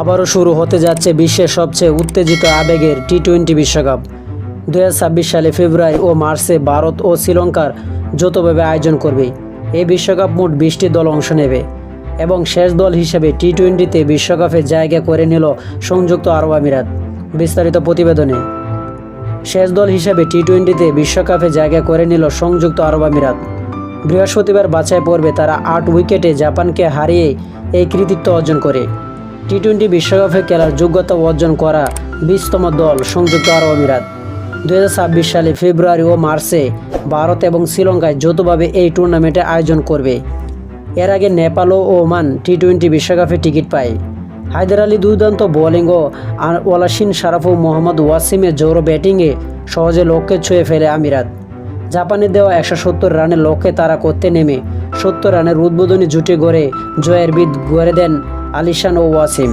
আবারও শুরু হতে যাচ্ছে বিশ্বের সবচেয়ে উত্তেজিত আবেগের টি টোয়েন্টি বিশ্বকাপ। দু হাজার ছাব্বিশ সালে ফেব্রুয়ারি ও মার্চে ভারত ও শ্রীলঙ্কার যৌথভাবে আয়োজন করবে। এই বিশ্বকাপ মোট বিশটি দল অংশ নেবে এবং শেষ দল হিসেবে টি টোয়েন্টিতে বিশ্বকাপে জায়গা করে নিল সংযুক্ত আরব আমিরাত। বিস্তারিত প্রতিবেদনে। শেষ দল হিসেবে টি টোয়েন্টিতে বিশ্বকাপে জায়গা করে নিল সংযুক্ত আরব আমিরাত। বৃহস্পতিবার বাছাই পর্বে তারা আট উইকেটে জাপানকে হারিয়ে এই কৃতিত্ব অর্জন করে। টি টোয়েন্টি বিশ্বকাপে খেলার যোগ্যতা অর্জন করা বিশতম দল সংযুক্ত আরব আমিরাত। দু হাজার ছাব্বিশ সালে ফেব্রুয়ারি ও মার্চে ভারত এবং শ্রীলঙ্কায় যৌথভাবে এই টুর্নামেন্টে আয়োজন করবে। এর আগে নেপাল ও ওমান টি টোয়েন্টি বিশ্বকাপে টিকিট পায়। হায়দার আলী দুর্দান্ত বোলিং ও ওয়ালাসিন শারাফু মোহাম্মদ ওয়াসিমের জোর ব্যাটিংয়ে সহজে লক্ষ্যে ছুঁয়ে ফেলে আমিরাত। জাপানের দেওয়া একশো সত্তর রানের লক্ষ্যে তারা করতে নেমে সত্তর রানের উদ্বোধনী জুটি গড়ে জয়ের বিদ গড়ে দেন আলিশান ও ওয়াসিম।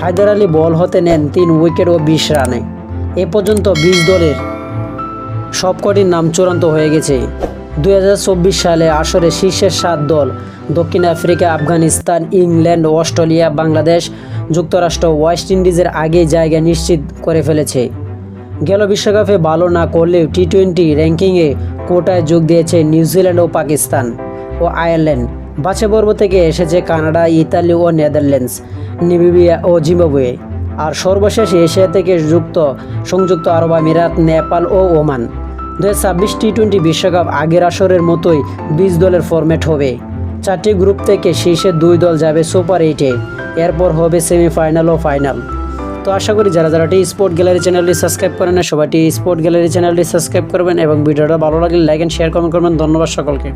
হায়দার আলী বল হতে নেন তিন উইকেট ও বিশ রানে। এ পর্যন্ত বিশ দলের সবকটির নাম চূড়ান্ত হয়ে গেছে। দু হাজার চব্বিশ সালে আসরে শীর্ষের সাত দল, দক্ষিণ Africa, Afghanistan, England, Australia, Bangladesh, যুক্তরাষ্ট্র, ওয়েস্ট ইন্ডিজের আগে জায়গা নিশ্চিত করে ফেলেছে। গেল বিশ্বকাপে ভালো না করলেও টি টোয়েন্টি র্যাঙ্কিংয়ে কোটায় যোগ দিয়েছে নিউজিল্যান্ড ও পাকিস্তান ও আয়ারল্যান্ড। বাছে পর্ব থেকে এসেছে কানাডা, ইতালি ও নেদারল্যান্ডস নিবিবিয়া ও জিম্বাবুয়ে। আর সর্বশেষ এশিয়া থেকে যুক্ত, সংযুক্ত আরব আমিরাত, নেপাল ও ওমান। দু ছাব্বিশ টি টোয়েন্টি বিশ্বকাপ আগের আসরের মতোই বিশ দলের ফরম্যাট হবে। চারটি গ্রুপ থেকে শীর্ষে দুই দল যাবে সুপার এইটে এরপর হবে সেমিফাইনাল ও ফাইনাল তো আশা করি যারা যারা টি স্পোর্ট গ্যালারি চ্যানেলটি সাবস্ক্রাইব করেন না, সবাই স্পোর্ট গ্যালারি চ্যানেলটি সাবস্ক্রাইব করবেন এবং ভিডিওটা ভালো লাগলে লাইক অ্যান্ড শেয়ার কমেন্ট করবেন। ধন্যবাদ সকলকে।